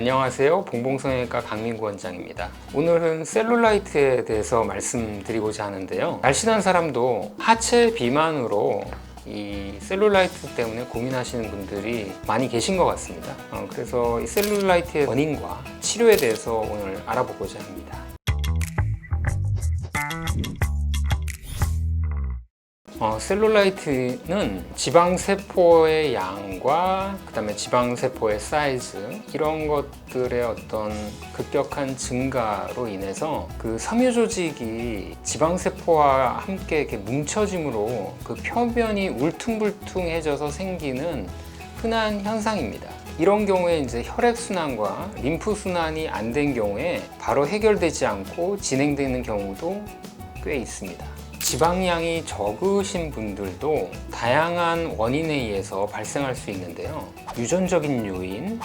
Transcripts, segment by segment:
안녕하세요. 봉봉성형외과 강민구 원장입니다. 오늘은 셀룰라이트에 대해서 말씀드리고자 하는데요. 날씬한 사람도 하체 비만으로 이 셀룰라이트 때문에 고민하시는 분들이 많이 계신 것 같습니다. 어, 그래서 이 셀룰라이트의 원인과 치료에 대해서 오늘 알아보고자 합니다. 어, 셀룰라이트는 지방세포의 양과 그 다음에 지방세포의 사이즈 이런 것들의 어떤 급격한 증가로 인해서 그 섬유 조직이 지방세포와 함께 이렇게 뭉쳐짐으로 그 표면이 울퉁불퉁해져서 생기는 흔한 현상입니다. 이런 경우에 이제 혈액순환과 림프순환이 안 된 경우에 바로 해결되지 않고 진행되는 경우도 꽤 있습니다. 지방량이 적으신 분들도 다양한 원인에 의해서 발생할 수 있는데요. 유전적인 요인,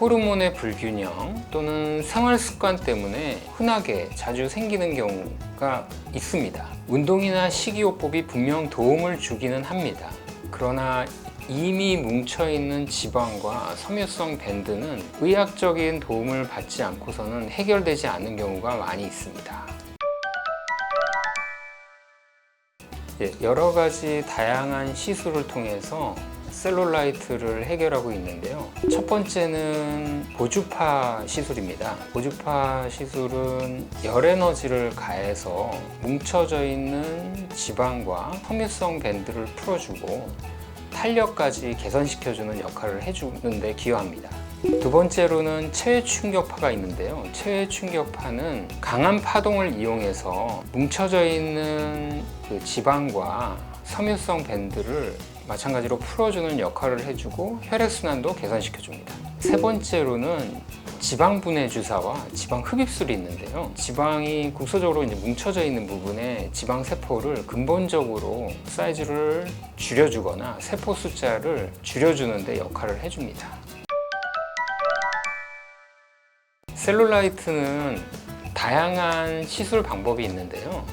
호르몬의 불균형 또는 생활 습관 때문에 흔하게 자주 생기는 경우가 있습니다. 운동이나 식이요법이 분명 도움을 주기는 합니다. 그러나 이미 뭉쳐있는 지방과 섬유성 밴드는 의학적인 도움을 받지 않고서는 해결되지 않는 경우가 많이 있습니다. 여러 가지 다양한 시술을 통해서 셀룰라이트를 해결하고 있는데요. 첫 번째는 보주파 시술입니다. 보주파 시술은 열 에너지를 가해서 뭉쳐져 있는 지방과 섬유성 밴드를 풀어주고 탄력까지 개선시켜주는 역할을 해주는데 기여합니다. 두 번째로는 체외 충격파가 있는데요. 체외 충격파는 강한 파동을 이용해서 뭉쳐져 있는 그 지방과 섬유성 밴드를 마찬가지로 풀어주는 역할을 해주고 혈액순환도 개선시켜줍니다. 세 번째로는 지방 분해 주사와 지방 흡입술이 있는데요. 지방이 국소적으로 이제 뭉쳐져 있는 부분에 지방 세포를 근본적으로 사이즈를 줄여주거나 세포 숫자를 줄여주는데 역할을 해줍니다. 셀룰라이트는 다양한 시술 방법이 있는데요.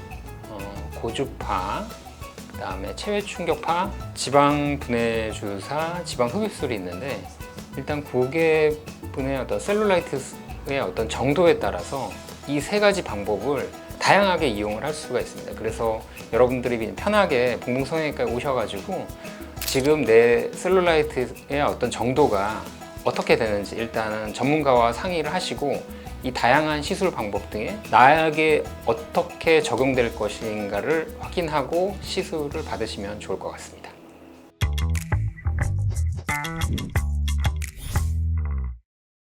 어, 고주파, 그 다음에 체외 충격파, 지방 분해 주사, 지방 흡입술이 있는데 일단 고객분의 어떤 셀룰라이트의 어떤 정도에 따라서 이 세 가지 방법을 다양하게 이용을 할 수가 있습니다. 그래서 여러분들이 그냥 편하게 봉봉성형외과에 오셔가지고 지금 내 셀룰라이트의 어떤 정도가 어떻게 되는지 일단은 전문가와 상의를 하시고 이 다양한 시술 방법 등에 나에게 어떻게 적용될 것인가를 확인하고 시술을 받으시면 좋을 것 같습니다.